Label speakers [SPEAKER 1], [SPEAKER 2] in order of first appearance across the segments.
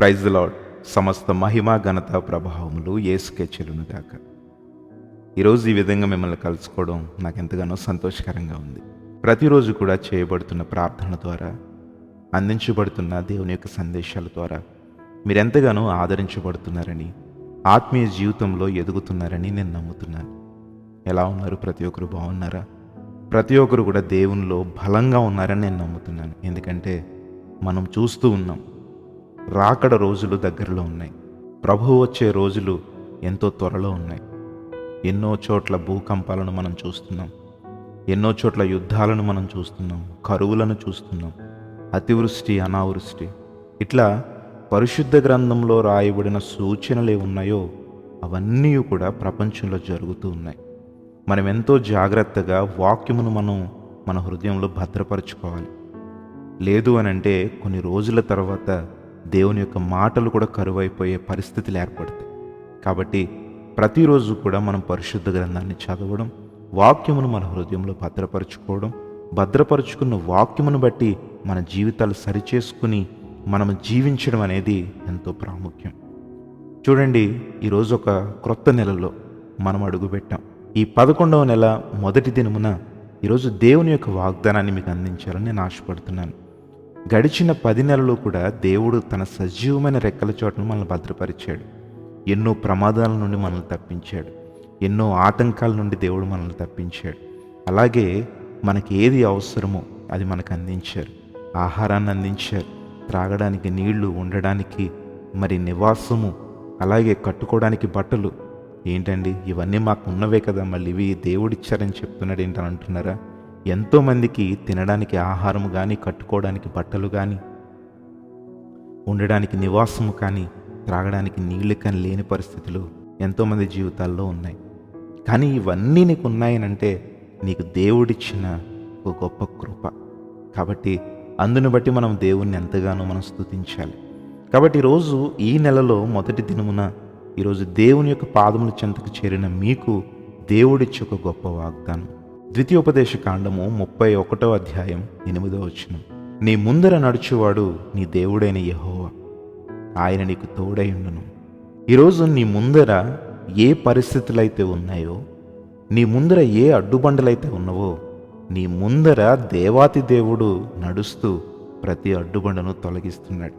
[SPEAKER 1] Praise lord సమస్త మహిమ ఘనత ప్రభావములు ఏసుకే చెలునుగాక ఈరోజు ఈ విధంగా మిమ్మల్ని కలుసుకోవడం నాకు ఎంతగానో సంతోషకరంగా ఉంది. ప్రతిరోజు కూడా చేయబడుతున్న ప్రార్థన ద్వారా అందించబడుతున్న దేవుని యొక్క సందేశాల ద్వారా మీరెంతగానో ఆదరించబడుతున్నారని ఆత్మీయ జీవితంలో ఎదుగుతున్నారని నేను నమ్ముతున్నాను. ఎలా ఉన్నారు? ప్రతి ఒక్కరు బాగున్నారా? ప్రతి ఒక్కరు కూడా దేవునిలో బలంగా ఉన్నారని నేను నమ్ముతున్నాను. ఎందుకంటే మనం చూస్తూ ఉన్నాం రాకడ రోజులు దగ్గరలో ఉన్నాయి. ప్రభు వచ్చే రోజులు ఎంతో త్వరలో ఉన్నాయి. ఎన్నో చోట్ల భూకంపాలను మనం చూస్తున్నాం. ఎన్నో చోట్ల యుద్ధాలను మనం చూస్తున్నాం. కరువులను చూస్తున్నాం. అతివృష్టి అనావృష్టి. ఇట్లా పరిశుద్ధ గ్రంథంలో రాయబడిన సూచనలు ఉన్నాయో అవన్నీ కూడా ప్రపంచంలో జరుగుతూ ఉన్నాయి. మనం ఎంతో జాగ్రత్తగా వాక్యమును మనం మన హృదయంలో భద్రపరచుకోవాలి. లేదు అని అంటే కొన్ని రోజుల తర్వాత దేవుని యొక్క మాటలు కూడా కరువైపోయే పరిస్థితులు ఏర్పడతాయి. కాబట్టి ప్రతిరోజు కూడా మనం పరిశుద్ధ గ్రంథాన్ని చదవడం వాక్యమును మన హృదయంలో భద్రపరచుకోవడం భద్రపరుచుకున్న వాక్యమును బట్టి మన జీవితాలు సరిచేసుకుని మనం జీవించడం అనేది ఎంతో ప్రాముఖ్యం. చూడండి ఈరోజు ఒక క్రొత్త నెలలో మనం అడుగుపెట్టాం. ఈ పదకొండవ నెల మొదటి దినమున ఈరోజు దేవుని యొక్క వాగ్దానాన్ని మీకు అందించాలని నేను ఆశపడుతున్నాను. గడిచిన పది నెలలు కూడా దేవుడు తన సజీవమైన రెక్కల చోటను మనల్ని భద్రపరిచాడు. ఎన్నో ప్రమాదాల నుండి మనల్ని తప్పించాడు. ఎన్నో ఆటంకాల నుండి దేవుడు మనల్ని తప్పించాడు. అలాగే మనకి ఏది అవసరమో అది మనకు అందించారు. ఆహారాన్ని అందించారు. త్రాగడానికి నీళ్ళు ఉండడానికి మరి నివాసము అలాగే కట్టుకోవడానికి బట్టలు. ఏంటండి? ఇవన్నీ మాకు ఉన్నవే కదా మళ్ళీ ఇవి దేవుడిచ్చారని చెప్తున్నాడు ఏంటని అంటున్నారా? ఎంతోమందికి తినడానికి ఆహారము కానీ కట్టుకోవడానికి బట్టలు కానీ ఉండడానికి నివాసము కానీ త్రాగడానికి నీళ్ళు కానీ లేని పరిస్థితులు ఎంతోమంది జీవితాల్లో ఉన్నాయి. కానీ ఇవన్నీ నీకు ఉన్నాయనంటే నీకు దేవుడిచ్చిన ఒక గొప్ప కృప. కాబట్టి అందుని బట్టి మనం దేవుణ్ణి ఎంతగానో మనం స్తుతించాలి. కాబట్టి ఈరోజు ఈ నెలలో మొదటి దినమున ఈరోజు దేవుని యొక్క పాదముల చెంతకు చేరిన మీకు దేవుడిచ్చి ఒక గొప్ప వాగ్దానం. ద్వితీయోపదేశ కాండము ముప్పై ఒకటో అధ్యాయం ఎనిమిదో వచ్చిన నీ ముందర నడుచువాడు నీ దేవుడైన యహోవా. ఆయన నీకు తోడై ఉండును. ఈరోజు నీ ముందర ఏ పరిస్థితులైతే ఉన్నాయో నీ ముందర ఏ అడ్డుబండలైతే ఉన్నవో నీ ముందర దేవాతి దేవుడు నడుస్తూ ప్రతి అడ్డుబండను తొలగిస్తున్నాడు.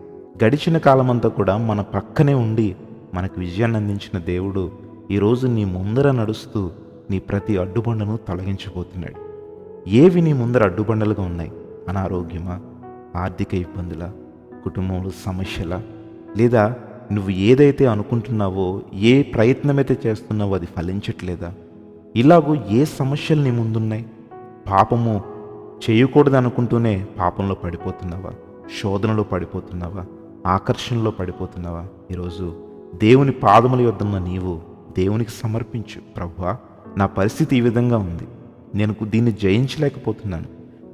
[SPEAKER 1] గడిచిన కాలమంతా కూడా మన పక్కనే ఉండి మనకు విజయాన్ని అందించిన దేవుడు ఈరోజు నీ ముందర నడుస్తూ నీ ప్రతి అడ్డుబండను తొలగించబోతున్నాడు. ఏవి నీ ముందర అడ్డుబండలుగా ఉన్నాయి? అనారోగ్యమా? ఆర్థిక ఇబ్బందుల? కుటుంబంలో సమస్యల? లేదా నువ్వు ఏదైతే అనుకుంటున్నావో ఏ ప్రయత్నమైతే చేస్తున్నావో అది ఫలించట్లేదా? ఇలాగూ ఏ సమస్యలు నీ ముందున్నాయి? పాపము చేయకూడదు అనుకుంటూనే పాపంలో పడిపోతున్నావా? శోధనలో పడిపోతున్నావా? ఆకర్షణలో పడిపోతున్నావా? ఈరోజు దేవుని పాదముల యొద్దన్న నీవు దేవునికి సమర్పించు. ప్రభువా నా పరిస్థితి ఈ విధంగా ఉంది. నేను దీన్ని జయించలేకపోతున్నాను.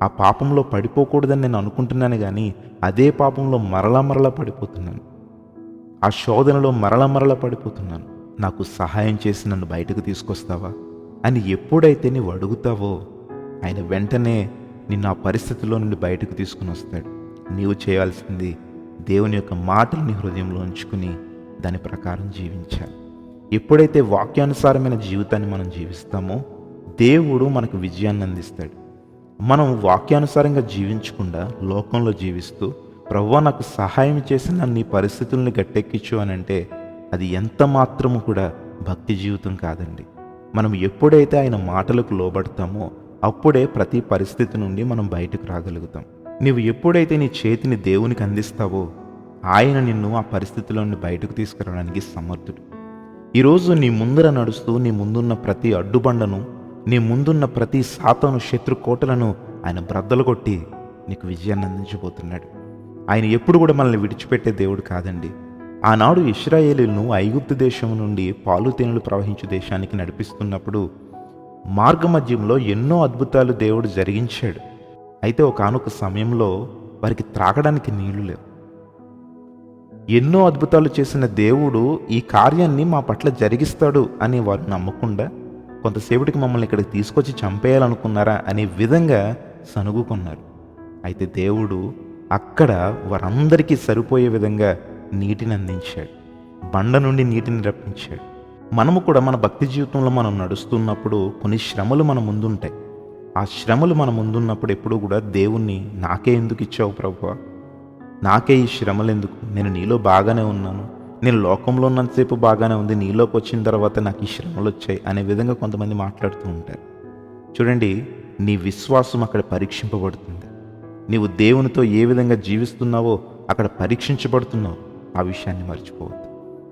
[SPEAKER 1] ఆ పాపంలో పడిపోకూడదని నేను అనుకుంటున్నాను కానీ అదే పాపంలో మరలా మరలా పడిపోతున్నాను. ఆ శోధనలో మరల మరల పడిపోతున్నాను. నాకు సహాయం చేసి నన్ను బయటకు తీసుకొస్తావా? అని ఎప్పుడైతే నీవు అడుగుతావో ఆయన వెంటనే నిన్ను ఆ పరిస్థితిలో నుండి బయటకు తీసుకుని వస్తాడు. నీవు చేయాల్సింది దేవుని యొక్క మాటలు నీ హృదయంలో ఉంచుకుని దాని ప్రకారం జీవించాలి. ఎప్పుడైతే వాక్యానుసారమైన జీవితాన్ని మనం జీవిస్తామో దేవుడు మనకు విజయాన్ని అందిస్తాడు. మనం వాక్యానుసారంగా జీవించకుండా లోకంలో జీవిస్తూ ప్రవ్వా నాకు సహాయం చేసి నన్ను ఈ పరిస్థితుల్ని గట్టెక్కించు అని అంటే అది ఎంత మాత్రము కూడా భక్తి జీవితం కాదండి. మనం ఎప్పుడైతే ఆయన మాటలకు లోబడతామో అప్పుడే ప్రతి పరిస్థితి నుండి మనం బయటకు రాగలుగుతాం. నీవు ఎప్పుడైతే నీ చేతిని దేవునికి అందిస్తావో ఆయన నిన్ను ఆ పరిస్థితిలో నుండి బయటకు తీసుకురావడానికి సమర్థుడు. ఈరోజు నీ ముందర నడుస్తూ నీ ముందున్న ప్రతి అడ్డుబండను నీ ముందున్న ప్రతి సాతను శత్రు కోటలను ఆయన బ్రద్దలు కొట్టి నీకు విజయాన్ని అందించబోతున్నాడు. ఆయన ఎప్పుడు కూడా మనల్ని విడిచిపెట్టే దేవుడు కాదండి. ఆనాడు ఇస్రాయేలీలను ఐగుప్తు దేశం నుండి పాలు తేనెలు ప్రవహించే దేశానికి నడిపిస్తున్నప్పుడు మార్గమధ్యంలో ఎన్నో అద్భుతాలు దేవుడు జరిగించాడు. అయితే ఒకనొక సమయంలో వారికి త్రాగడానికి నీళ్ళు లేవు. ఎన్నో అద్భుతాలు చేసిన దేవుడు ఈ కార్యాన్ని మా పట్ల జరిగిస్తాడు అని వారు నమ్మకుండా కొంతసేపటికి మమ్మల్ని ఇక్కడికి తీసుకొచ్చి చంపేయాలనుకున్నారా అనే విధంగా సనుగుకున్నారు. అయితే దేవుడు అక్కడ వారందరికీ సరిపోయే విధంగా నీటిని అందించాడు. బండ నుండి నీటిని రప్పించాడు. మనము కూడా మన భక్తి జీవితంలో మనం నడుస్తున్నప్పుడు కొన్ని శ్రమలు మన ముందుంటాయి. ఆ శ్రమలు మన ముందున్నప్పుడు ఎప్పుడు కూడా దేవుణ్ణి నాకే ఎందుకు ఇచ్చావు ప్రభువా నాకే ఈ శ్రమలు ఎందుకు నేను నీలో బాగానే ఉన్నాను. నేను లోకంలో ఉన్నంతసేపు బాగానే ఉంది. నీలోకి వచ్చిన తర్వాత నాకు ఈ శ్రమలు వచ్చాయి అనే విధంగా కొంతమంది మాట్లాడుతూ ఉంటారు. చూడండి నీ విశ్వాసం అక్కడ పరీక్షింపబడుతుంది. నీవు దేవునితో ఏ విధంగా జీవిస్తున్నావో అక్కడ పరీక్షించబడుతున్నావు. ఆ విషయాన్ని మర్చిపోవద్దు.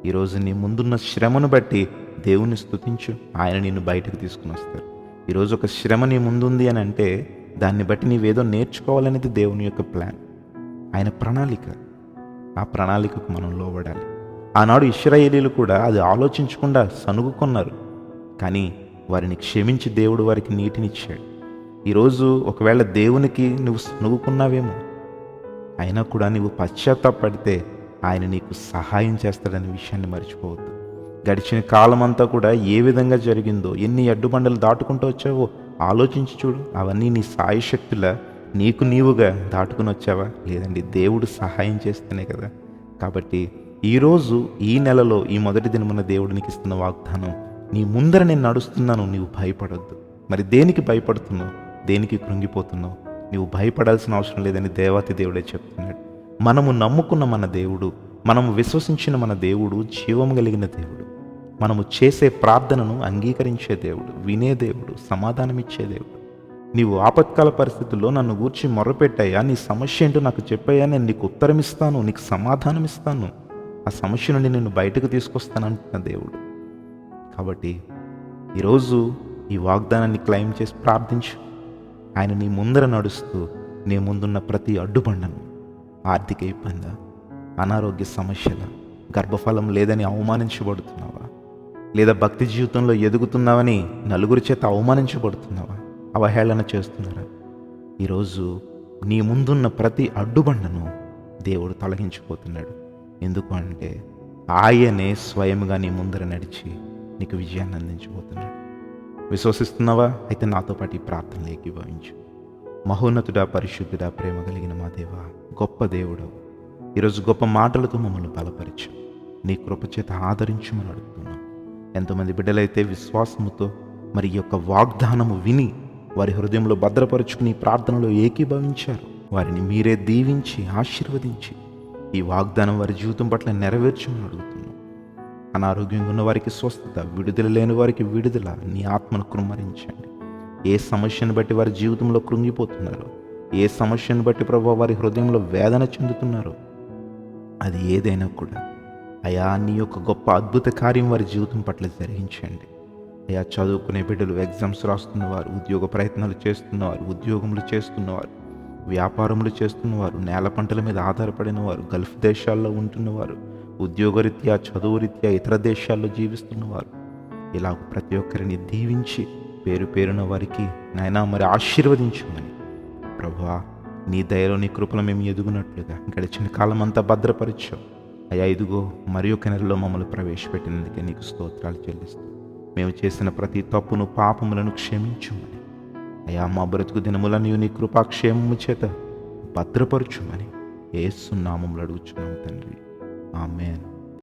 [SPEAKER 1] ఈరోజు నీ ముందున్న శ్రమను బట్టి దేవుని స్తుతించు. ఆయన నిన్ను బయటకు తీసుకుని వస్తారు. ఈరోజు ఒక శ్రమ నీ ముందుంది అని అంటే దాన్ని బట్టి నీవేదో నేర్చుకోవాలనేది దేవుని యొక్క ప్లాన్. ఆయన ప్రణాళిక. ఆ ప్రణాళికకు మనం లోబడాలి. ఆనాడు ఇస్రాయేలీలు కూడా అది ఆలోచించకుండా సనుగుకున్నారు కానీ వారిని క్షమించి దేవుడు వారికి నీటినిచ్చాడు. ఈరోజు ఒకవేళ దేవునికి నువ్వు సనుగుకున్నావేమో అయినా కూడా నువ్వు పశ్చాత్తాపడితే ఆయన నీకు సహాయం చేస్తాడనే విషయాన్ని మర్చిపోవద్దు. గడిచిన కాలం అంతా కూడా ఏ విధంగా జరిగిందో ఎన్ని అడ్డుబండలు దాటుకుంటూ వచ్చావో ఆలోచించి చూడు. అవన్నీ నీ సాయశక్తుల నీకు నీవుగా దాటుకుని వచ్చావా? లేదండి దేవుడు సహాయం చేస్తేనే కదా. కాబట్టి ఈరోజు ఈ నెలలో ఈ మొదటి దినమున దేవుడు నీకు ఇస్తున్న వాగ్దానం నీ ముందర నేను నడుస్తున్నాను నీవు భయపడొద్దు. మరి దేనికి భయపడుతున్నావు? దేనికి కృంగిపోతున్నావు? నీవు భయపడాల్సిన అవసరం లేదని దేవాతి దేవుడే చెప్తున్నాడు. మనము నమ్ముకున్న మన దేవుడు మనము విశ్వసించిన మన దేవుడు జీవము కలిగిన దేవుడు. మనము చేసే ప్రార్థనను అంగీకరించే దేవుడు వినే దేవుడు సమాధానమిచ్చే దేవుడు. నీవు ఆపత్కాల పరిస్థితుల్లో నన్ను గూర్చి మొర్రపెట్టాయా నీ సమస్య ఏంటో నాకు చెప్పాయా నేను నీకు ఉత్తరం ఇస్తాను నీకు సమాధానం ఇస్తాను ఆ సమస్య నుండి నేను బయటకు తీసుకొస్తాను అంటున్న దేవుడు. కాబట్టి ఈరోజు ఈ వాగ్దానాన్ని క్లెయిమ్ చేసి ప్రార్థించు. ఆయన నీ ముందర నడుస్తూ నీ ముందున్న ప్రతి అడ్డుబండను ఆర్థిక ఇబ్బంది అనారోగ్య సమస్యల గర్భఫలం లేదని అవమానించబడుతున్నావా? లేదా భక్తి జీవితంలో ఎదుగుతున్నావని నలుగురి చేత అవమానించబడుతున్నావా? అవహేళన చేస్తున్నారా. ఈరోజు నీ ముందున్న ప్రతి అడ్డుబండను దేవుడు తొలగించిపోతున్నాడు. ఎందుకు అంటే ఆయనే స్వయంగా నీ ముందర నడిచి నీకు విజయాన్ని అందించబోతున్నాడు విశ్వసిస్తున్నావా? అయితే నాతో పాటు ఈ ప్రార్థనలు ఏకీభవించు మహోన్నతుడా పరిశుద్ధుడా ప్రేమ కలిగిన మా దేవ గొప్ప దేవుడు. ఈరోజు గొప్ప మాటలతో మమ్మల్ని బలపరిచు. నీ కృపచేత ఆదరించమని అడుగుతున్నాం. ఎంతోమంది బిడ్డలైతే విశ్వాసముతో మరి ఈ యొక్క వాగ్దానము విని వారి హృదయంలో భద్రపరుచుకుని ప్రార్థనలో ఏకీభవించారు. వారిని మీరే దీవించి ఆశీర్వదించి ఈ వాగ్దానం వారి జీవితం పట్ల నెరవేర్చమని అడుగుతున్నాం. అనారోగ్యంగా ఉన్న వారికి స్వస్థత విడుదల లేని వారికి విడుదల నీ ఆత్మను కృమ్మరించండి. ఏ సమస్యను బట్టి వారి జీవితంలో కృంగిపోతున్నారో ఏ సమస్యను బట్టి ప్రభు వారి హృదయంలో వేదన చెందుతున్నారో అది ఏదైనా కూడా అయా నీ యొక్క గొప్ప అద్భుత కార్యం వారి జీవితం పట్ల జరిగించండి. అయ్యా చదువుకునే బిడ్డలు ఎగ్జామ్స్ రాస్తున్నవారు ఉద్యోగ ప్రయత్నాలు చేస్తున్నవారు ఉద్యోగములు చేస్తున్నవారు వ్యాపారములు చేస్తున్నవారు నేల పంటల మీద ఆధారపడిన వారు గల్ఫ్ దేశాల్లో ఉంటున్నవారు ఉద్యోగరీత్యా చదువు రీత్యా ఇతర దేశాల్లో జీవిస్తున్నవారు ఇలా ప్రతి ఒక్కరిని దీవించి పేరు పేరున వారికి నాయనా మరి ఆశీర్వదించమని ప్రభువా నీ దయలో నీ కృపలు మేము ఎదుగునట్లుగా గడిచిన కాలం అంతా భద్రపరిచాం అయ్యా ఇదిగో మరి ఒక నెలలో మమ్మల్ని ప్రవేశపెట్టినందుకే నీకు స్తోత్రాలు చెల్లిస్తాం మేము చేసిన ప్రతి తప్పును పాపములను క్షమించుమని. అయా మా బ్రతుకు దినములను నీ కృపాక్షేమము చేత భద్రపరచుమని. ఏసునామంలో అడుగుచున్నాము తండ్రి. ఆమెను.